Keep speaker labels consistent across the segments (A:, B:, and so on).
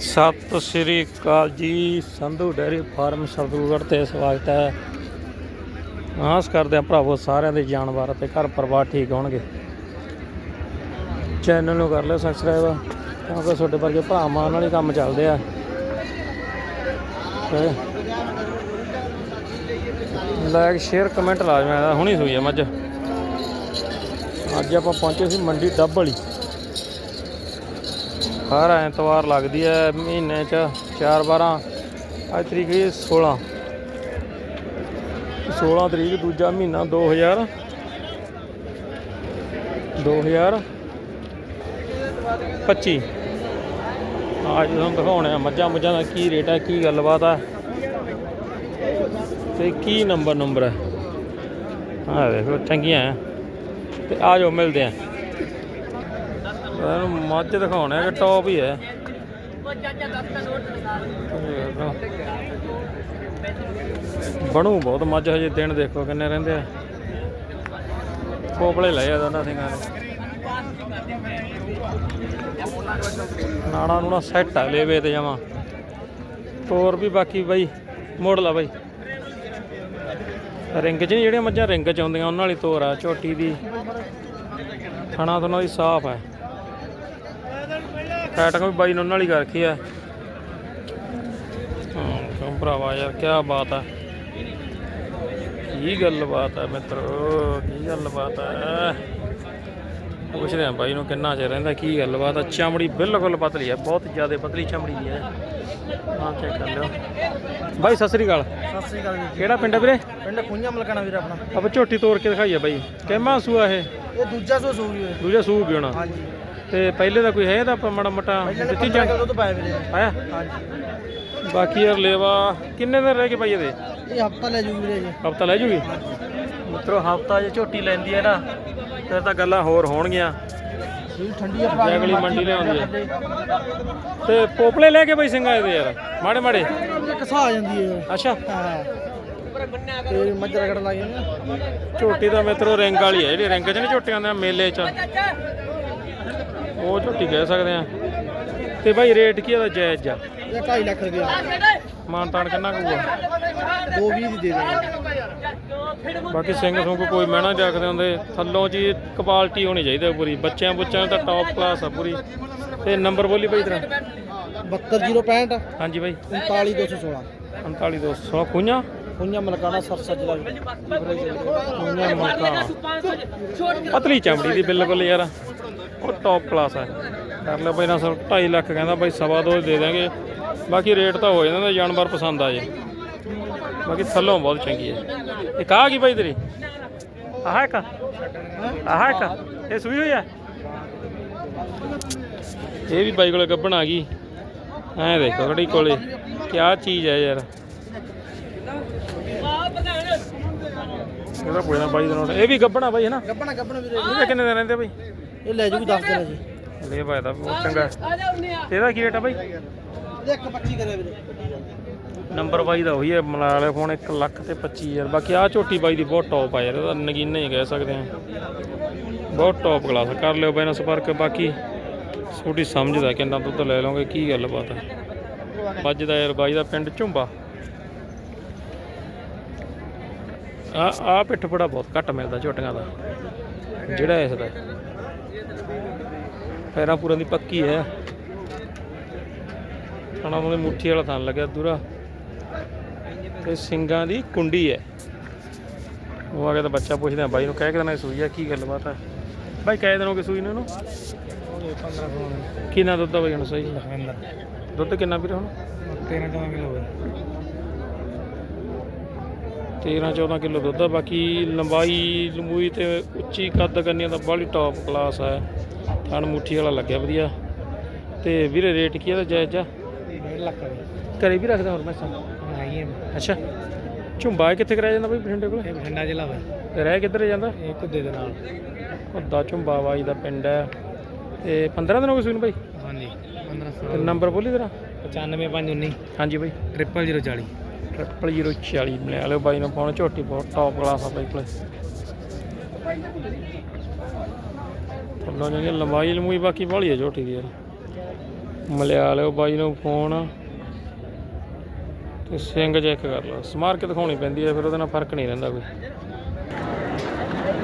A: ਸਤਿ ਸ੍ਰੀ ਅਕਾਲ ਜੀ, Sandhu dairy farm ਸਰਦੂਗੜ੍ਹ ਤੇ ਸਵਾਗਤ ਹੈ। ਆਸ ਕਰਦੇ ਆ ਭਰਾਵੋ ਸਾਰਿਆਂ ਦੇ ਜਾਨਵਰ ਅਤੇ ਘਰ ਪਰਿਵਾਰ ਠੀਕ ਹੋਣਗੇ। ਚੈਨਲ ਨੂੰ ਕਰ ਲਿਓ ਸਬਸਕ੍ਰਾਈਬ ਕਿਉਂਕਿ ਤੁਹਾਡੇ ਵਰਗੇ ਭਰਾਵਾਂ ਨਾਲ ਹੀ ਕੰਮ ਚੱਲਦੇ ਆ। ਤੇ ਲਾਈਕ ਸ਼ੇਅਰ ਕਮੈਂਟ ਲਾਜ਼ਮੀ ਹੈ ਹੁਣੀ ਸੂਈ ਹੈ ਮੱਝ। ਅੱਜ ਆਪਾਂ ਪਹੁੰਚੇ ਸੀ ਮੰਡੀ ਡੱਬ ਵਾਲੀ। ਹਰ ਐਤਵਾਰ ਲੱਗਦੀ ਹੈ ਮਹੀਨੇ ਚ 4 12 ਅੱਜ ਤਰੀਕ ਹੈ 16 16 ਤਰੀਕ ਦੂਜਾ ਮਹੀਨਾ 2000 2025 ਅੱਜ ਤੁਹਾਨੂੰ ਦਿਖਾਉਣੇ ਆ ਮੱਝਾਂ ਮੁੱਝਾਂ ਦਾ ਕੀ ਰੇਟ ਹੈ, ਕੀ ਗੱਲਬਾਤ ਹੈ। ਤੇ ਕੀ ਨੰਬਰ ਨੰਬਰ ਹੈ। ਆ ਦੇਖੋ, ਚੰਗੀਆਂ ਹੈ। ਤੇ ਆ ਜਾਓ, ਮਿਲਦੇ ਆ ਇਹਨੂੰ ਮੱਝ ਦਿਖਾਉਣਾ ਕਿ ਟੌਪ ਹੀ ਹੈ। ਬਣੂ ਬਹੁਤ ਮੱਝ ਹਜੇ ਦਿਨ ਦੇਖੋ ਕਿੰਨੇ ਰਹਿੰਦੇ ਆ। ਕੋਪਲੇ ਲਏ ਆ ਦੋਨਾਂ ਸਿੰਘਾਂ ਨੇ। ਨਾਣਾ ਨੂਣਾ ਸੈੱਟ ਆ ਲੇਵੇ ਤੇ ਜਾਵਾਂ ਤੋਰ ਵੀ ਬਾਕੀ ਬਾਈ, ਮੋੜ ਲਾ ਬਾਈ। ਰਿੰਗ 'ਚ ਨਹੀਂ ਜਿਹੜੀਆਂ ਮੱਝਾਂ ਰਿੰਗ 'ਚ ਆਉਂਦੀਆਂ, ਉਹਨਾਂ ਵਾਲੀ ਤੋਰ ਆ, ਝੋਟੀ ਦੀ। ਥਣਾ ਥਣਾ ਦੀ ਸਾਫ਼ ਹੈ ਫੈਟਕ ਵੀ ਬਾਈ ਨੇ ਉਹਨਾਂ ਵਾਲੀ ਕਰ ਰੱਖੀ ਹੈ ਭਰਾਵਾ ਯਾਰ ਕੀ ਬਾਤ ਹੈ ਕੀ ਗੱਲ ਬਾਤ ਹੈ ਮਿੱਤਰੋ ਕੀ ਗੱਲ ਬਾਤ ਹੈ ਪੁੱਛਦੇ ਆ ਬਾਈ ਨੂੰ ਕਿੰਨਾ ਚਿਰ ਰਹਿੰਦਾ ਕੀ ਗੱਲ ਬਾਤ ਹੈ ਚਮੜੀ ਬਿਲਕੁਲ ਪਤਲੀ ਹੈ ਬਹੁਤ ਜ਼ਿਆਦਾ ਪਤਲੀ ਚਮੜੀ ਦੀ ਹੈ ਹਾਂ ਚੈੱਕ ਕਰ ਲਿਓ। ਬਾਈ ਸਤਿ ਸ੍ਰੀ ਅਕਾਲ।
B: ਸਤਿ ਸ੍ਰੀ ਅਕਾਲ ਜੀ।
A: ਕਿਹੜਾ ਪਿੰਡ ਵੀਰੇ?
B: ਪਿੰਡ ਖੁੰਝਾ ਮਲਕਾਣਾ ਵੀਰ ਆਪਣਾ।
A: ਆਪਾਂ ਝੋਟੀ ਤੋੜ ਕੇ ਦਿਖਾਈਏ ਬਾਈ। ਕਿੰਮਾ ਸੂਆ ਇਹ?
B: ਇਹ ਦੂਜਾ ਸੋ ਸੂਈ ਹੋਏ
A: ਦੂਜਾ ਸੂ ਗਿਣਾ
B: ਹਾਂਜੀ।
A: ਤੇ ਪਹਿਲੇ ਦਾ ਕੋਈ ਹੈ ਇਹਦਾ ਆਪਾਂ ਮਾੜਾ ਮੋਟਾ ਦਿੱਤੀ
B: 15
A: ਜਾਣ
B: ਕਿਲੋ ਦੁੱਧ ਪਾਇਆ ਵੀਰੇ।
A: ਆਇਆ?
B: ਹਾਂਜੀ।
A: ਬਾਕੀ ਯਾਰ ਲੇਵਾ ਕਿੰਨੇ ਦਿਨ ਰਹਿ ਗਏ ਭਾਈ ਇਹਦੇ?
B: ਇਹ ਹਫਤਾ ਲੈ ਜੂਗੀ ਵੀਰੇ ਜੀ।
A: ਹਫਤਾ ਲੈ ਜੂਗੀ? ਮਿੱਤਰੋ ਹਫਤਾ ਜੇ ਝੋਟੀ ਲੈਂਦੀ ਹੈ ਨਾ ਫਿਰ ਤਾਂ ਗੱਲਾਂ ਹੋਰ ਹੋਣਗੀਆਂ।
B: ਠੰਡੀ ਆ
A: ਜੇ ਅਗਲੀ ਮੰਡੀ ਲਿਆਉਂਦੀ ਹੈ। ਤੇ ਪੋਪਲੇ ਲੈ ਕੇ ਬਈ ਸਿੰਘਾ ਇਹਦੇ ਯਾਰ ਮਾੜੇ ਮਾੜੇ।
B: ਕਸਾ ਆ ਜਾਂਦੀ ਹੈ।
A: ਅੱਛਾ।
B: ਤੇ ਮੱਝ ਰਗੜ ਜਾਂਦੀ
A: ਝੋਟੀ ਤਾਂ ਮਿੱਤਰੋ ਰਿੰਗ ਵਾਲੀ ਹੈ ਜਿਹੜੀ ਰਿੰਗ 'ਚ ਨਹੀਂ ਝੋਟੀਆਂ ਆਉਂਦੀਆਂ ਮੇਲੇ 'ਚ। ਉਹ ਝੋਟੀ ਕਹਿ ਸਕਦੇ ਆ। ਤੇ ਭਾਈ ਰੇਟ ਕੀ ਇਹਦਾ ਜਾਇਜ਼ ਆ
B: ਇਹ 2.5 ਲੱਖ ਰੁਪਇਆ।
A: ਮਾਨਤਾਨ ਕਿੰਨਾ ਕੂਗਾ
B: 220 ਦੀ ਦੇ ਦੇਵਾਂਗੇ
A: ਬਾਕੀ ਸਿੰਘ ਸੁੰਗ ਕੋਈ ਮਹਿਣਾ ਰੱਖਦੇ ਹੁੰਦੇ ਥੱਲੋਂ ਜੀ ਕੁਆਲਿਟੀ ਹੋਣੀ ਚਾਹੀਦੀ ਹੈ ਪੂਰੀ। ਬੱਚਿਆਂ ਬੁੱਚਿਆਂ ਦਾ ਟੌਪ ਕਲਾਸ ਆ ਪੂਰੀ। ਤੇ ਨੰਬਰ ਬੋਲੀ ਭਾਈ ਤੇਰਾ?
B: 72065
A: ਹਾਂਜੀ ਭਾਈ
B: 39216
A: 39200 ਖੁੰਝਾ
B: ਖੁੰਝਾ ਮਲਕਾਣਾ ਸਰਸਾ ਜ਼ਿਲ੍ਹਾ
A: ਖੁੰਝਾ ਮਲਕਾ। ਪਤਲੀ ਚਮੜੀ ਦੀ ਬਿਲਕੁਲ ਯਾਰ। ਉਹ ਟੌਪ ਕਲਾਸ ਹੈ ਕਰ ਲਿਓ ਭਾਈ ਨਾ ਸਰ 2.5 ਲੱਖ ਕਹਿੰਦਾ ਭਾਈ ਸਵਾ ਦੋ ਦੇ ਦਾਂਗੇ। ਬਾਕੀ ਰੇਟ ਤਾਂ ਹੋ ਜਾਂਦਾ ਜਾਨਵਰ ਪਸੰਦ ਆ ਜੇ। ਬਾਕੀ ਥੱਲੋਂ ਬਹੁਤ ਚੰਗੀ ਹੈ ਇੱਕ ਆ ਗਈ ਭਾਈ ਤੇਰੀ? ਆਹ ਇੱਕ? ਆਹ ਇੱਕ? ਇਹ ਸੂਈ ਹੋਈ ਆ? ਇਹ ਵੀ ਬਾਈ ਕੋਲੇ ਗੱਬਣ ਆ ਗਈ। ਐ ਦੇਖੋ ਖੜੀ ਕੋਲੇ ਕਿਆ ਚੀਜ਼ ਹੈ ਯਾਰ। ਇਹਦਾ ਪੁੱਛਣਾ ਬਾਈ ਦਾ ਨੋਟ ਇਹ ਵੀ ਗੱਬਣਾ ਬਾਈ ਹੈ ਨਾ?
B: ਗੱਬਣਾ ਗੱਬਣਾ ਵੀਰੇ।
A: ਇਹਦੇ ਕਿੰਨੇ ਦਿਨ ਰਹਿੰਦੇ ਬਾਈ?
B: ਇਹ ਲੈ ਜੂਗੀ 10 ਦਿਨ ਜੀ।
A: ਲੈ ਭਾਈ ਦਾ ਬਹੁਤ ਚੰਗਾ। ਇਹਦਾ ਕੀ ਰੇਟ ਆ ਬਾਈ
B: ਇਹ 125 ਕਰਿਆ ਵੀਰੇ।
A: ਨੰਬਰ ਬਾਈ ਦਾ ਉਹੀ ਹੈ ਮਿਲਾ ਵਾਲੇ ਫੋਨ 1 ਲੱਖ ਤੇ 25000 ਬਾਕੀ ਆ ਝੋਟੀ ਬਾਈ ਦੀ ਬਹੁਤ ਟੌਪ ਆ ਯਾਰ ਇਹਦਾ ਨਗੀਨਾ ਹੀ ਕਹਿ ਸਕਦੇ ਆ ਬਹੁਤ ਟੌਪ ਕਲਾਸ ਕਰ ਲਿਓ ਬਾਈ ਨਾਲ ਸੰਪਰਕ। ਬਾਕੀ ਛੋਟੀ ਸਮਝਦਾ ਕਿੰਨਾ ਦੁੱਧ ਲੈ ਲਓਗੇ ਕੀ ਗੱਲ ਬਾਤ ਹੈ ਵੱਜਦਾ ਯਾਰ ਬਾਈ ਦਾ ਪਿੰਡ ਝੁੰਬਾ। ਆ ਆ ਪਿੱਠ ਪੜਾ ਬਹੁਤ ਘੱਟ ਮਿਲਦਾ ਝੋਟੀਆਂ ਦਾ ਜਿਹੜਾ ਇਸ ਦਾ। ਪੈਰਾਂ ਪੂਰਾਂ ਦੀ ਪੱਕੀ ਹੈ। ਖਾਣਾ ਉਹਨੇ ਮੁੱਠੀ ਵਾਲਾ ਥਣ ਲੱਗਿਆ ਦੂਰਾ ਤੇ ਸਿੰਗਾਂ ਦੀ ਕੁੰਡੀ ਹੈ। ਉਹ ਆ ਗਿਆ ਤਾਂ ਬੱਚਾ ਪੁੱਛਦੇ ਆ ਬਾਈ ਨੂੰ ਕਹਿ ਕੇ ਦੇਣਾ ਸੂਈ ਆ ਕੀ ਗੱਲਬਾਤ ਹੈ ਬਾਈ ਕਹਿ ਦੇਣੋਗੇ ਸੂਈ ਨੂੰ ਇਹਨੂੰ?
B: 15 ਕਿਲੋ
A: ਕਿੰਨਾ ਦੁੱਧ ਆ ਬਾਈ ਹੁਣ ਸਹੀ ਦੁੱਧ ਕਿੰਨਾ ਵੀਰੇ ਹੁਣ?
B: 13 14 ਕਿਲੋ ਹੋਵੇ
A: 13 14 ਕਿਲੋ ਦੁੱਧ ਆ ਬਾਕੀ ਲੰਬਾਈ ਲੰਬੂਈ ਤੇ ਉੱਚੀ ਕੱਦ ਕੰਨੀਆਂ ਦਾ ਬੜੀ ਟੌਪ ਕਲਾਸ ਹੈ ਥਣ ਮੁੱਠੀ ਵਾਲਾ ਲੱਗਿਆ ਵਧੀਆ। ਤੇ ਵੀਰੇ ਰੇਟ ਕੀ ਇਹਦਾ ਜਾਇਜ਼ ਆ?
B: 1.5 ਲੱਖ
A: ਘਰੇ ਵੀ ਰੱਖਦਾ ਹੋਰ ਮੈਂ
B: ਆਈ ਹੈ
A: ਅੱਛਾ। ਝੁੰਬਾ ਇਹ ਕਿੱਥੇ ਕਰਾਇਆ ਜਾਂਦਾ ਬਈ ਬਠਿੰਡੇ ਕੋਲ?
B: ਇਹ ਬਠਿੰਡਾ ਜ਼ਿਲ੍ਹਾ ਵਾ।
A: ਤੇ ਰਹਿ ਕਿੱਧਰ ਜਾਂਦਾ?
B: ਇਹ ਕੁੱਦੇ ਦੇ ਨਾਲ।
A: ਹੁੱਦਾ ਝੁੰਬਾ ਬਾਈ ਦਾ ਪਿੰਡ ਹੈ ਤੇ 15 ਦਿਨ ਹੋ ਗਏ ਸੂਈ ਨੂੰ ਬਾਈ?
B: ਹਾਂਜੀ 15
A: ਤੇ ਨੰਬਰ ਬੋਲੀ ਤੇਰਾ?
B: 95519
A: ਹਾਂਜੀ ਬਾਈ।
B: 00040
A: ਟ੍ਰਿਪਲ 040 ਬਣਾ ਲਿਓ ਬਾਈ ਨੂੰ ਫੋਨ ਝੋਟੀ ਬਹੁਤ ਟੌਪ ਕਲਾਸ ਆ ਬਾਈ ਕੋਲੇ। ਥੱਲੋਂ ਜਿਹੜੀ ਲੰਬਾਈ ਲੰਬੂਈ ਬਾਕੀ ਬਾਹਲੀ ਹੈ ਝੋਟੀ ਦੀ ਯਾਰ। ਮਿਲਿਆ ਲਿਓ ਬਾਈ ਨੂੰ ਫੋਨ। ਤੇ ਸਿੰਘ ਚੈੱਕ ਕਰ ਲਓ ਸਮਾਰਕ ਦਿਖਾਉਣੀ ਪੈਂਦੀ ਹੈ ਫਿਰ ਉਹਦੇ ਨਾਲ ਫ਼ਰਕ ਨਹੀਂ ਰਹਿੰਦਾ ਕੋਈ।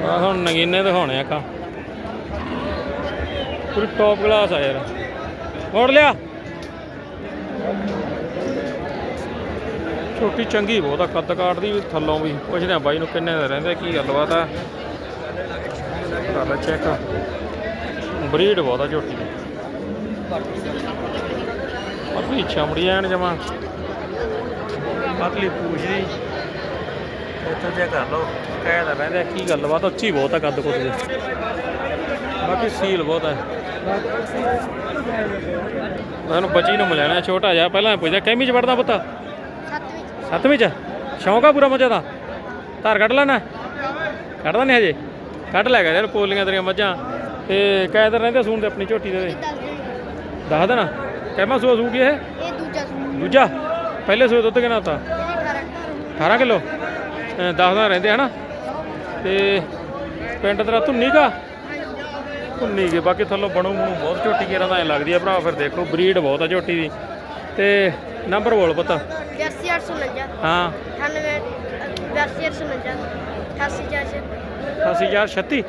A: ਆ ਹੁਣ ਨਗੀਨੇ ਦਿਖਾਉਣੇ ਆ ਕਾ ਪੂਰੀ ਟੌਪ ਕਲਾਸ ਆ ਯਾਰ। ਮੋੜ ਲਿਆ। ਛੋਟੀ ਚੰਗੀ ਬਹੁਤ ਆ, ਕੱਦ ਕਾਠ ਦੀ ਵੀ ਥੱਲੋਂ ਵੀ। ਪੁੱਛਦੇ ਆ ਬਾਈ ਨੂੰ ਕਿੰਨੇ ਦਾ ਰਹਿੰਦੇ, ਕੀ ਗੱਲਬਾਤ ਆ। ਕਰ ਲੈ ਚੈੱਕ ਬਰੀਡ ਬਹੁਤ ਆ ਝੋਟੀ ਦੀ। ਪਤਲੀ ਚਮੜੀ ਐਨ ਜਮਾ। ਪਤਲੀ ਪੂਛ ਦੀ। ਇੱਥੋਂ ਚੈੱਕ ਕਰ ਲਓ ਕਹਿਦਾ ਰਹਿੰਦੇ ਆ, ਕੀ ਗੱਲਬਾਤ ਉੱਚੀ ਬਹੁਤ ਆ ਕੱਦ ਕੁੱਦ ਦੀ। ਬਾਕੀ ਸੀਲ ਬਹੁਤ ਹੈ ਮੈਨੂੰ ਬੱਚੀ ਨੂੰ ਮਿਲਿਆ ਨਾ ਛੋਟਾ ਜਿਹਾ ਪਹਿਲਾਂ ਪੁੱਛਿਆ ਕਿੰਮੀ ਚ ਵੜਦਾ ਪੁੱਤ? ਸੱਤਵੀਂ ਚ। ਸ਼ੌਂਕ ਆ ਪੂਰਾ ਮੱਝਾਂ ਦਾ? ਧਾਰ ਕੱਢ ਲੈਣਾ? ਕੱਢਦਾ ਨਹੀਂ ਹਜੇ? ਕੱਢ ਲੈ ਗਿਆ ਯਾਰ ਪੋਲੀਆਂ ਤੇਰੀਆਂ ਮੱਝਾਂ। ਤੇ ਕਾਇਦਰ ਰਹਿੰਦੇ ਸੂਣ ਦੇ ਆਪਣੀ ਝੋਟੀ ਦੇ ਦੱਸ ਦੇਣਾ? ਕਹਿਮਾ ਸੂਆ ਸੂਗੀ ਇਹ?
C: ਇਹ ਦੂਜਾ
A: ਪਹਿਲੇ ਸੂਏ ਦੁੱਧ ਕਿੰਨਾ ਹੁੰਦਾ
C: ਇਹ 18
A: 18 ਕਿਲੋ 10 ਦਾ ਰਹਿੰਦੇ ਹਨਾ? ਤੇ ਪਿੰਡ ਤੇਰਾ ਧੁੰਨੀ ਕਾ? ਧੁੰਨੀ ਕੇ। ਬਾਕੀ ਥੱਲੋਂ ਬਣੂ ਬਣੂ ਬਹੁਤ ਝੋਟੀ ਕੇਰਾਂ ਦਾ ਐ ਲੱਗਦੀ ਆ ਭਰਾ ਫਿਰ ਦੇਖੋ ਬਰੀਡ ਬਹੁਤ ਆ ਝੋਟੀ ਦੀ। ਤੇ ਨੰਬਰ ਬੋਲ ਪਤਾ।
C: 8849
A: ਹਾਂ।
C: 98 8849 88
A: 80036 36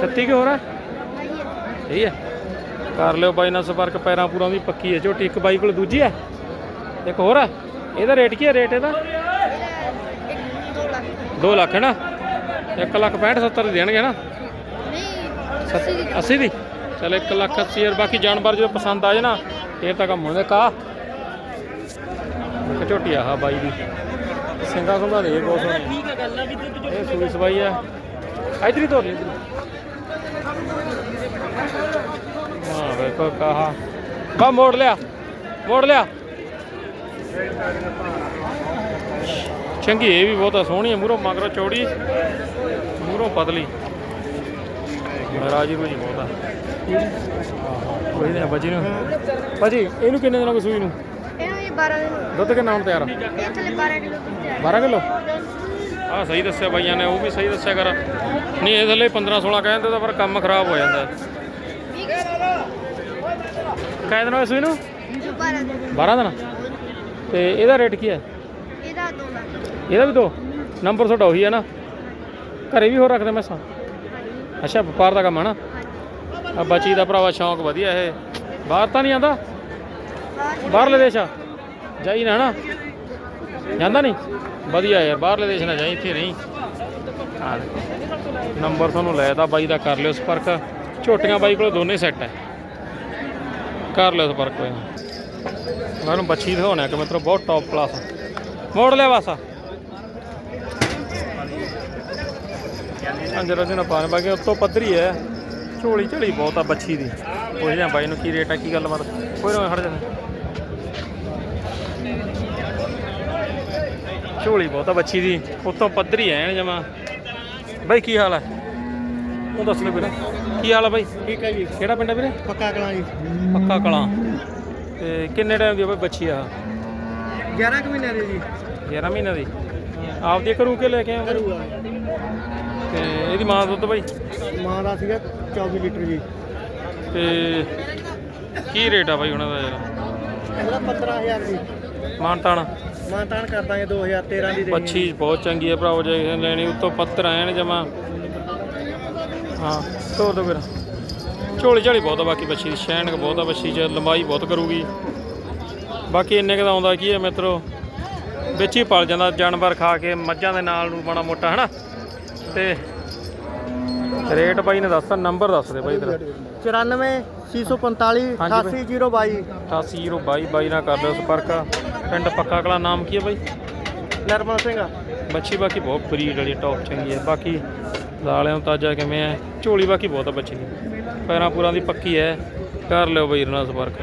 A: ਕਿ ਹੋ ਰਹਾ ਠੀਕ ਹੈ ਕਰ ਲਿਓ ਬਾਈ ਨਾਲ ਸੰਪਰਕ, ਪੈਰਾਂ ਪੂਰਾਂ ਦੀ ਪੱਕੀ ਹੈ ਝੋਟੀ ਇੱਕ ਬਾਈ ਕੋਲ ਦੂਜੀ ਹੈ ਇੱਕ ਹੋਰ ਹੈ ਇਹਦਾ ਰੇਟ ਕੀ ਹੈ ਰੇਟ ਇਹਦਾ?
C: ਇੱਕ 2 ਲੱਖ
A: ਹੈ ਨਾ? 1 ਲੱਖ 65 70 ਦੇਣਗੇ ਨਾ?
C: ਨਹੀਂ 80 ਦੀ।
A: ਚਲ 1 ਲੱਖ 80 ਬਾਕੀ ਜਾਨਵਰ ਜਦੋਂ ਪਸੰਦ ਆ ਜਾਏ ਨਾ, ਫੇਰ ਤਾਂ ਕੰਮ ਹੋਣੇ। ਕਾ ਝੋਟੀ ਆਹ ਬਾਈ ਦੀ। ਸਿੰਘਾ ਸੁੰਗਾ ਬਹੁਤ ਸੋਹਣੀ। ਹੈ ਗੱਲ ਇਹ ਸੂਈ ਸਵਾਈ ਆ। ਇਧਰ ਹੀ ਤੋਰ ਲਈ ਵੇਖੋ ਕਹਾ। ਬਾ ਮੋੜ ਲਿਆ ਮੋੜ ਲਿਆ। ਚੰਗੀ ਇਹ ਵੀ ਬਹੁਤ ਸੋਹਣੀ ਹੈ ਮੂਰੋਂ ਮਗਰੋਂ ਚੌੜੀ ਮੂਰੋਂ ਪਤਲੀ। ਰਾਜੀ ਰੂਜੀ ਬਹੁਤ ਆ। ਕੋਈ ਨਹੀਂ ਬਾਜੀ ਨੂੰ। ਬਾਜੀ ਇਹਨੂੰ ਕਿੰਨੇ ਦਿਨਾਂ ਕੋ ਸੂਈ ਨੂੰ?
C: ਇਹਨੂੰ ਇਹ 12 ਦਿਨ
A: ਦੁੱਧ ਕਿੰਨਾ ਹੁਣ ਤਿਆਰ ਆ?
C: ਇਹ ਥੱਲੇ 12 ਕਿਲੋ ਦੁੱਧ ਹੈ
A: 12 ਕਿਲੋ? ਆ ਸਹੀ ਦੱਸਿਆ ਬਾਈਆਂ ਨੇ ਉਹ ਵੀ ਸਹੀ ਦੱਸਿਆ ਕਰ। ਨਹੀਂ ਇਹ ਥੱਲੇ 15 16 ਕਹਿੰਦੇ ਤਾਂ ਪਰ ਕੰਮ ਖਰਾਬ ਹੋ ਜਾਂਦਾ। ਕਾਇਦ ਨਾਲ ਸੂਈ ਨੂੰ?
C: 12 ਦਿਨ।
A: 12 ਦਿਨ? ਤੇ ਇਹਦਾ ਰੇਟ ਕੀ ਹੈ?
C: ਇਹਦਾ 2 ਲੱਖ।
A: ਇਹਦਾ ਵੀ ਦੋ? ਨੰਬਰ ਤੁਹਾਡਾ ਉਹੀ ਹੈ ਨਾ। ਘਰੇ ਵੀ ਹੋਰ ਰੱਖਦੇ ਮੈਸਾਂ ਅੱਛਾ ਵਪਾਰ ਦਾ ਕੰਮ ਹੈ ਨਾ? ਆ ਬੱਚੀ ਦਾ ਭਰਾਵਾ ਸ਼ੌਂਕ ਵਧੀਆ ਇਹ। ਬਾਹਰ ਤਾਂ ਨਹੀਂ ਆਂਦਾ? ਬਾਹਰਲੇ ਦੇਸ਼ ਆ? ਜਾਈ ਨਾ ਨਾ ਜਾਂਦਾ ਨਹੀਂ? ਵਧੀਆ ਯਾਰ ਬਾਹਰਲੇ ਦੇਸ਼ ਨਾ ਜਾਈ ਇੱਥੇ ਨਹੀਂ। ਨੰਬਰ ਤੁਹਾਨੂੰ ਲੈ ਦਾ ਬਾਈ ਦਾ ਕਰ ਲਿਓ ਸੰਪਰਕ। ਝੋਟੀਆਂ ਬਾਈ ਕੋਲ ਦੋਨੇ ਸੈੱਟ ਹੈ। ਕਰ ਲਿਓ ਸੰਪਰਕ ਕੋਈ ਨਾ। ਮੈਂ ਉਹਨੂੰ ਬੱਚੀ ਦਿਖਾਉਣਾ ਕਿ ਮਿੱਤਰੋ ਬਹੁਤ ਟੌਪ ਕਲਾਸ ਮੋੜ ਲਿਆ ਵਾਸਾ ਅੰਜਰ ਦੇ ਪਾਣ ਬਾਗੇ ਉੱਤੋਂ ਪੱਧਰੀ ਹੈ। ਝੋਲੀ ਝੜੀ ਬਹੁਤ ਆ ਬੱਚੀ ਦੀ। ਪੁੱਛ ਆ ਬਾਈ ਨੂੰ ਕੀ ਰੇਟ ਆ, ਕੀ ਗੱਲਬਾਤ। ਕੋਈ ਨਾ ਖੜ ਜਾ। ਝੋਲੀ ਬਹੁਤ ਆ ਬੱਚੀ ਦੀ। ਉੱਤੋਂ ਪੱਧਰੀ ਐ ਜਮਾ। ਬਾਈ, ਕੀ ਹਾਲ ਹੈ ਉਹ ਦੱਸ ਲੈ ਵੀਰੇ। ਕੀ ਹਾਲ ਆ ਬਾਈ?
B: ਠੀਕ ਹੈ ਜੀ।
A: ਕਿਹੜਾ ਪਿੰਡ ਆ ਵੀਰੇ?
B: ਪੱਕਾ ਕਲਾਂ ਜੀ।
A: ਪੱਕਾ ਕਲਾਂ। ਤੇ ਕਿੰਨੇ ਟਾਈਮ ਦੀ ਆ ਬਾਈ ਬੱਚੀ ਆ?
B: 11 ਕੁ ਮਹੀਨੇ ਦੇ ਜੀ।
A: 11 ਮਹੀਨੇ ਦੀ। ਆਪਦੀ ਕਰੂ ਕੇ ਲੈ ਕੇ
B: ਕਰੂਗਾ
A: ਤੇ ਇਹਦੀ ਮਾਂ ਦਾ ਦੁੱਧ ਬਾਈ?
B: ਮਾਂ ਦਾ ਸੀਗਾ 24 ਲੀਟਰ ਜੀ।
A: ਤੇ ਕੀ ਰੇਟ ਆ ਬਾਈ ਉਹਨਾਂ ਦਾ ਯਾਰ?
B: ਇਹਦਾ 15000 ਜੀ।
A: ਮਾਨਤਾਨ?
B: ਮਾਂ ਤਾਨ ਕਰ ਦਾਂਗੇ 2013 ਦੀ ਦੇਣੀ
A: ਬੱਚੀ ਬਹੁਤ ਚੰਗੀ ਹੈ ਭਰਾਵੋ ਜੇ ਕਿਸੇ ਨੇ ਲੈਣੀ ਉੱਤੋਂ ਪੱਤਰ ਆਏ ਨੇ ਜਮਾ। ਹਾਂ ਤੋਰ ਦੋ ਫਿਰ ਝੋਲੀ ਝਾਲੀ ਬਹੁਤ ਆ ਬਾਕੀ ਬੱਚੀ ਦੀ ਸ਼ੈਨਕ ਬਹੁਤ ਆ ਬੱਚੀ ਚ ਲੰਬਾਈ ਬਹੁਤ ਕਰੂਗੀ। ਬਾਕੀ ਇੰਨੇ ਕੁ ਦਾ ਆਉਂਦਾ ਕੀ ਹੈ ਮਿੱਤਰੋ ਵਿੱਚ ਹੀ ਪਲ ਜਾਂਦਾ ਜਾਨਵਰ ਖਾ ਕੇ ਮੱਝਾਂ ਦੇ ਨਾਲ ਨੂੰ ਬੜਾ ਮੋਟਾ ਹਨਾ? ਤੇ ਰੇਟ ਬਾਈ ਨੇ ਦੱਸਤਾ ਨੰਬਰ ਦੱਸ ਦੇ ਬਾਈ ਤੇਰਾ।
B: 94 645
A: ਹਾਂਜੀ ਬਾਈ।
B: 88022
A: 88022 ਬਾਈ। ਨਾਲ ਕਰ ਲਿਓ ਸੰਪਰਕ। ਪਿੰਡ ਪੱਕਾ ਕਲਾ ਨਾਮ ਕੀ ਹੈ ਬਾਈ?
B: ਨਰਮਲ ਸਿੰਘ
A: ਬੱਚੀ ਬਾਕੀ ਬਹੁਤ ਬਰੀਡ ਵਾਲੀ ਟੌਪ ਚੰਗੀ ਹੈ ਬਾਕੀ ਲਾਲਿਆਂ ਤਾਜਾ ਕਿਵੇਂ ਹੈ? ਝੋਲੀ ਬਾਕੀ ਬਹੁਤ ਆ ਬੱਚੀ ਦੀ। ਪੈਰਾਂ ਪੂਰਾਂ ਦੀ ਪੱਕੀ ਹੈ। ਕਰ ਲਿਓ ਬਈ ਨਾਲ ਸੰਪਰਕ।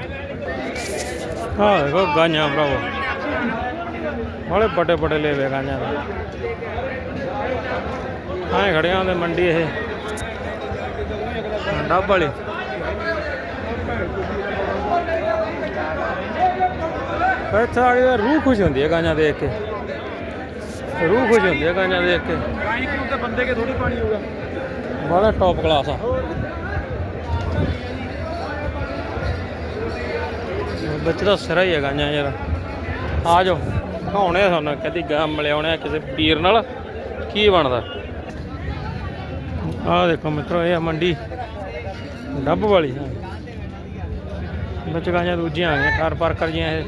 A: ਹਾਂ ਦੇਖੋ ਗਾਈਆਂ ਭਰਾਵੋ। ਬੜੇ ਵੱਡੇ ਵੱਡੇ ਲੇਵੇ ਗਾਈਆਂ ਦਾ। ਹਾਂ ਖੜਿਆਂ ਦੇ ਮੰਡੀ ਇਹ। ਡੱਬ ਵਾਲੇ। ਇੱਥੇ ਆ ਕੇ ਰੂਹ ਖੁਸ਼ ਹੁੰਦੀ ਹੈ ਗਾਈਆਂ ਦੇਖ ਕੇ। ਰੂਹ ਖੁਸ਼ ਹੁੰਦੀ ਹੈ ਗਾਈਆਂ ਦੇਖ ਕੇ।
B: ਪਾਣੀ ਕਿਉਂ ਤੇ ਬੰਦੇ ਕੇ ਥੋੜੀ ਪਾਣੀ ਹੋਊਗਾ।
A: ਬੜਾ ਟੌਪ ਕਲਾਸ ਆ। ਵਿੱਚ ਤਾਂ ਸਿਰਾ ਹੀ ਹੈਗਾ ਜਾਂ ਯਾਰ। ਆ ਜਾਓ। ਖਾਉਣੇ ਤੁਹਾਨੂੰ ਕਦੀ ਗਾਮ ਮਿਲਿਆਉਣੇ ਕਿਸੇ ਪੀਰ ਨਾਲ। ਕੀ ਬਣਦਾ? ਆਹ ਦੇਖੋ ਮਿੱਤਰੋ, ਇਹ ਆ ਮੰਡੀ। ਡੱਬ ਵਾਲੀ। ਹਾਂ ਵਿੱਚ ਗਾਂਆਂ ਦੂਜੀਆਂ ਆ ਗਈਆਂ, ਕਾਰ ਪਾਰ ਕਰ ਜੀਆਂ ਇਹ।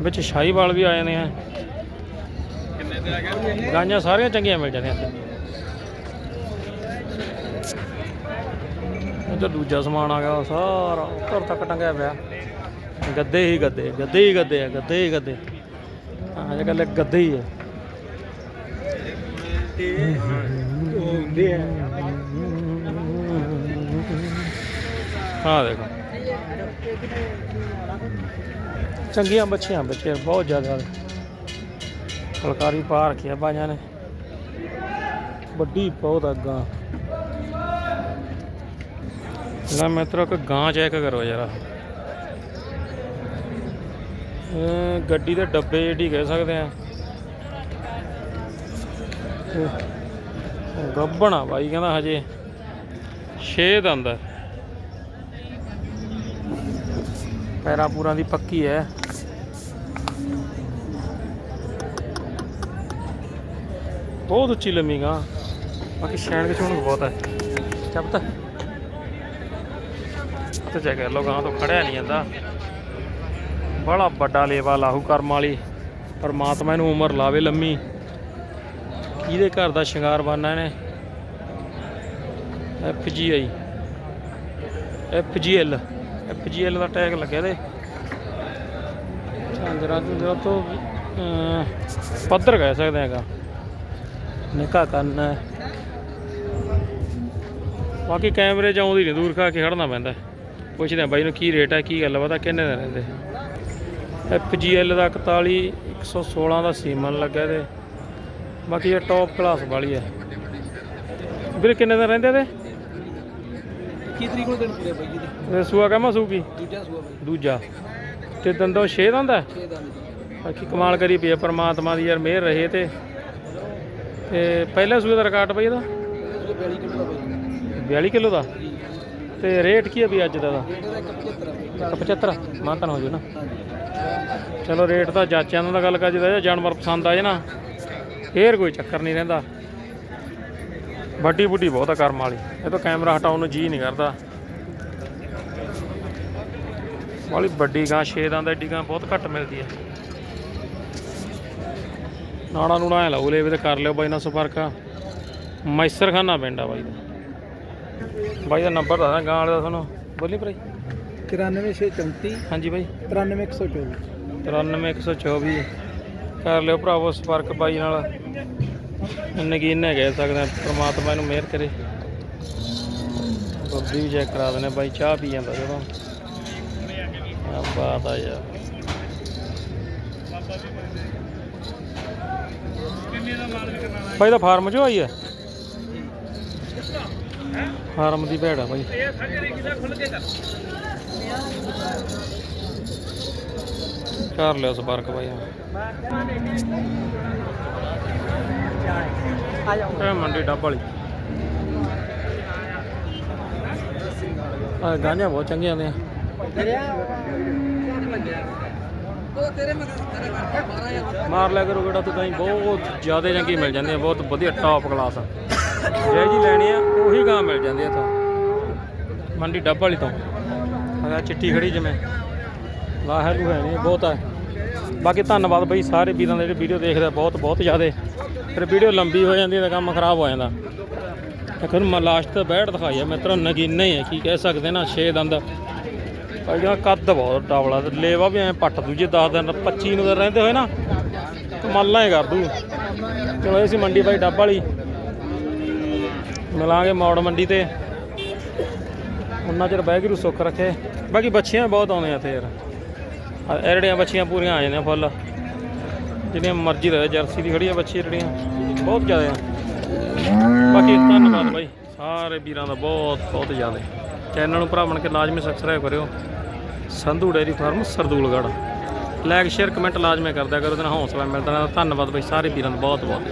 A: ਵਿੱਚ ਸ਼ਾਹੀਵਾਲ ਵੀ ਆ ਜਾਂਦੇ ਆ। ਗਾਂਆਂ ਸਾਰੀਆਂ ਚੰਗੀਆਂ ਮਿਲ ਜਾਂਦੀਆਂ ਇੱਧਰ ਦੂਜਾ ਸਮਾਨ ਆ ਗਿਆ ਸਾਰਾ ਘਰ ਤੱਕ ਟੰਗਿਆ ਪਿਆ। ਗੱਦੇ ਹੀ ਗੱਦੇ ਗੱਦੇ ਹੀ ਗੱਦੇ ਆ, ਗੱਦੇ ਹੀ ਗੱਦੇ। ਹਾਂ, ਇਹ ਗੱਲ ਗੱਦੇ ਹੀ ਆ। ਹਾਂ ਦੇਖੋ। ਚੰਗੀਆਂ ਬੱਚੀਆਂ ਬੱਚੇ ਬਹੁਤ ਜ਼ਿਆਦਾ। ਫੁਲਕਾਰੀ ਪਾ ਰੱਖਿਆ ਬਾਜਾਂ ਨੇ। ਵੱਡੀ ਬਹੁਤ ਅੱਗਾ ਲੈ ਮਿੱਤਰੋ, ਇੱਕ ਗਾਂ ਚੈੱਕ ਕਰੋ ਯਾਰ ਗੱਡੀ ਦੇ ਡੱਬੇ ਜਿਹੜੀ ਕਹਿ ਸਕਦੇ ਆ। ਇਹ ਗੱਬਣਾ ਬਾਈ, ਕਹਿੰਦਾ ਹਜੇ। 6 ਦੰਦ ਹੈ ਪੈਰਾਂ ਪੂਰਾਂ ਦੀ ਪੱਕੀ ਹੈ ਬਹੁਤ ਉੱਚੀ ਲੰਮੀ ਗਾਂ। ਬਾਕੀ ਸ਼ੈਣ ਕੇ ਛੋਣ ਬਹੁਤ ਹੈ ਚੱਪ ਤਾ ਤੇ ਚੈੱਕ ਕਰ ਲੋ ਗਾਂ ਤੋਂ ਖੜਿਆ ਨਹੀਂ ਜਾਂਦਾ। ਬੜਾ ਵੱਡਾ ਲੇਵਾ ਲਾਹੂ ਕਰਮ ਵਾਲੀ। ਪਰਮਾਤਮਾ ਇਹਨੂੰ ਉਮਰ ਲਾਵੇ ਲੰਮੀ। ਕਿਹਦੇ ਘਰ ਦਾ ਸ਼ਿੰਗਾਰ ਬਣਨਾ ਇਹਨੇ? F G I F G L F G L the tag ਲੱਗਿਆ ਤੇ ਝਾਂਜਰਾ ਝੁੰਜਰਾ ਤੋਂ ਪੱਧਰ ਕਹਿ ਸਕਦੇ ਹੈਗਾ। ਨਿਕਾ ਕਰਨਾ ਹੈ। ਬਾਕੀ ਕੈਮਰੇ 'ਚ ਆਉਂਦੀ ਨਹੀਂ ਦੂਰ ਖਾ ਕੇ ਖੜਨਾ ਪੈਂਦਾ। ਪੁੱਛਦੇ ਆ ਬਾਈ ਨੂੰ ਕੀ ਰੇਟ ਹੈ ਕੀ ਗੱਲ ਪਤਾ ਕਿੰਨੇ ਦਾ ਰਹਿੰਦੇ ਐਲ ਦਾ 41 116 ਦਾ ਸੀਮਨ ਲੱਗਾ ਤੇ ਬਾਕੀ ਇਹ ਟੌਪ ਕਲਾਸ ਵਾਲੀ ਹੈ ਵੀਰੇ ਕਿੰਨੇ ਦਾ ਰਹਿੰਦੇ ਤੇ
B: ਕੀ ਤਰੀਕ ਨੂੰ ਦਿਨ ਪੂਰੇ ਬਾਈ ਜੀ ਦੇ।
A: ਸੂਆ ਕਹਾਂ ਸੂਗੀ
B: ਦੂਜਾ ਸੂਆ ਬਾਈ।
A: ਦੂਜਾ। ਤੇ ਦੰਦੋਂ 6 ਦੰਦ ਹੈ
B: 6 ਦਾ ਨਹੀਂ
A: ਬਾਕੀ ਕਮਾਲ ਕਰੀ ਪਈ ਹੈ ਪਰਮਾਤਮਾ ਦੀ ਯਾਰ ਮਿਹਰ ਰਹੇ ਤੇ। ਤੇ ਪਹਿਲਾ ਸੂਏ ਦਾ ਰਿਕਾਰਡ ਬਈ ਇਹਦਾ?
B: ਇਹ 42 ਕਿਲੋ ਦਾ। ਬਾਈ
A: 42 ਕਿਲੋ ਦਾ ਤੇ ਰੇਟ ਕੀ ਹੈ ਵੀ ਅੱਜ ਦਾ ਦਾ
B: ਰੇਟ ਦਾ 175
A: 75 ਮਾਨਤਨ ਹੋ ਜੂ ਨਾ। ਚਲੋ ਰੇਟ ਤਾਂ ਜਾਚਿਆਂ ਨਾਲ ਤਾਂ ਗੱਲ ਕਰ ਜਿਹਦਾ ਜਾਨਵਰ ਪਸੰਦ ਆ ਜੇ ਨਾ। ਫੇਰ ਕੋਈ ਚੱਕਰ ਨਹੀਂ ਰਹਿੰਦਾ। ਵੱਡੀ ਬੁੱਢੀ ਬਹੁਤ ਆ ਕਰਮ ਵਾਲੀ। ਇਹ ਤਾਂ ਕੈਮਰਾ ਹਟਾਉਣ ਨੂੰ ਜੀ ਨਹੀਂ ਕਰਦਾ। ਵਾਲੀ ਵੱਡੀ ਗਾਂ, ਛੇ ਦੰਦ ਐਡੀ ਗਾਂ ਬਹੁਤ ਘੱਟ ਮਿਲਦੀ ਹੈ ਨਾਣਾ ਨੂਣਾ ਐ ਲਾਉ ਲੈ ਵੀ ਤੇ ਕਰ ਲਿਓ ਬਾਈ ਨਾਲ ਸੰਪਰਕ। ਮੈਸਰ ਖਾਨਾ ਪਿੰਡ ਆ ਬਾਈ ਦਾ। ਬਾਈ ਦਾ ਨੰਬਰ ਦੱਸਦਾ ਗਾਂ ਵਾਲੇ ਦਾ ਤੁਹਾਨੂੰ। ਬੋਲੀ ਭਰਾਈ।
B: 93634
A: ਹਾਂਜੀ ਬਾਈ।
B: 93124
A: 93124 ਕਰ ਲਿਓ ਭਰਾਵੋ ਸੰਪਰਕ ਬਾਈ ਨਾਲ। ਨਗੀਨੇ ਕਹਿ ਸਕਦੇ ਪ੍ਰਮਾਤਮਾ ਇਹਨੂੰ ਮਿਹਰ ਕਰੇ। ਬੱਬੀ ਵੀ ਚੈੱਕ ਕਰਾ ਦਨੇ ਬਾਈ ਚਾਹ ਪੀ ਜਾਂਦਾ ਜਦੋਂ। ਆ ਬਾਤ ਆ ਯਾਰ। ਬਾਈ ਦਾ ਫਾਰਮ ਚੋਂ ਆਈ ਹੈ? ਫਾਰਮ ਦੀ ਭੇਡ ਆ ਬਾਈ ਕਰ ਲਿਓ ਸੰਪਰਕ ਬਾਈ ਇਹ ਮੰਡੀ ਡੱਬ ਵਾਲੀ। ਆ ਗਾਂਆਂ ਬਹੁਤ ਚੰਗੀਆਂ ਨੇ। ਮਾਰ ਲਿਆ ਕਰੋ ਕਿਹੜਾ ਤੂੰ ਤਾਂ ਬਹੁਤ ਜ਼ਿਆਦਾ ਚੰਗੀ ਮਿਲ ਜਾਂਦੀ ਆ, ਬਹੁਤ ਵਧੀਆ ਟਾਪ ਕਲਾਸ ਆ। ਜੇ ਜੀ ਲੈਣੀ ਆ, ਉਹੀ ਗਾਂ ਮਿਲ ਜਾਂਦੀ ਆ ਇੱਥੋਂ। ਮੰਡੀ ਡੱਬ ਵਾਲੀ ਤੋਂ। ਆ ਚਿੱਟੀ ਖੜੀ ਜਿਵੇਂ। ਵਾਹਿਰ ਨੂੰ ਹੈ ਨਹੀਂ, ਬਹੁਤ ਆ। ਬਾਕੀ ਧੰਨਵਾਦ ਬਈ, ਸਾਰੇ ਵੀਰਾਂ ਦੇ ਜਿਹੜੇ ਵੀਡੀਓ ਦੇਖਦੇ ਆ, ਬਹੁਤ ਬਹੁਤ ਜ਼ਿਆਦਾ। ਫਿਰ ਵੀਡੀਓ ਲੰਬੀ ਹੋ ਜਾਂਦੀ ਹੈ ਤਾਂ ਕੰਮ ਖਰਾਬ ਹੋ ਜਾਂਦਾ। ਅਖਰ ਮੈਂ ਲਾਸਟ ਤੇ ਬੈਠ ਦਿਖਾਈ ਆ ਮਿੱਤਰੋ ਨਗੀਨਾ ਹੀ ਹੈ ਕੀ ਕਹਿ ਸਕਦੇ ਨਾ 6 ਦੰਦ। ਜਿਹੜਾ ਕੱਦ ਬਹੁਤ ਡਾਵਲਾ ਤੇ ਲੇਵਾ ਵੀ ਐ ਪੱਟ ਦੂ ਜੇ 10 ਦਿਨ 25 ਨੂੰ ਦਿਨ ਰਹਿੰਦੇ ਹੋਏ ਨਾ ਕਮਾਲਾਂ ਹੀ ਕਰ ਦੂ। ਚਲੋ ਇਹ ਸੀ ਮੰਡੀ ਬਾਈ ਡੱਬ ਵਾਲੀ। ਮਿਲਾਂਗੇ ਮੌੜ ਮੰਡੀ ਤੇ। ਉਹਨਾਂ ਚਿਰ ਵਾਹਿਗੁਰੂ ਸੁੱਖ ਰੱਖੇ। ਬਾਕੀ ਬੱਚੀਆਂ ਬਹੁਤ ਆਉਂਦੀਆਂ ਇੱਥੇ ਯਾਰ। ਆਹ ਇਹ ਜਿਹੜੀਆਂ ਬੱਚੀਆਂ ਪੂਰੀਆਂ ਆ ਜਾਂਦੀਆਂ ਫੁੱਲ। ਜਿਹੜੀਆਂ ਮਰਜ਼ੀ ਰਹੇ ਜਰਸੀ ਦੀ ਖੜੀ ਆ ਬੱਚੀ ਜਿਹੜੀਆਂ। ਬਹੁਤ ਜ਼ਿਆਦਾ ਆ। ਬਾਕੀ ਧੰਨਵਾਦ ਬਾਈ। ਸਾਰੇ ਵੀਰਾਂ ਦਾ ਬਹੁਤ ਬਹੁਤ ਜ਼ਿਆਦਾ। ਚੈਨਲ ਨੂੰ ਭਰਾ ਬਣ ਕੇ ਲਾਜ਼ਮੀ ਸਬਸਕ੍ਰਾਈਬ ਕਰਿਓ। Sandhu dairy farm, Sardulgarh. Like share comment ਲਾਜ਼ਮੀ ਕਰਦਿਆ ਕਰੋ ਤੇ ਨਾਲ ਹੌਸਲਾ ਮਿਲਦਾ ਰਹਿੰਦਾ। ਧੰਨਵਾਦ ਬਾਈ ਸਾਰੇ ਵੀਰਾਂ ਦਾ ਬਹੁਤ ਬਹੁਤ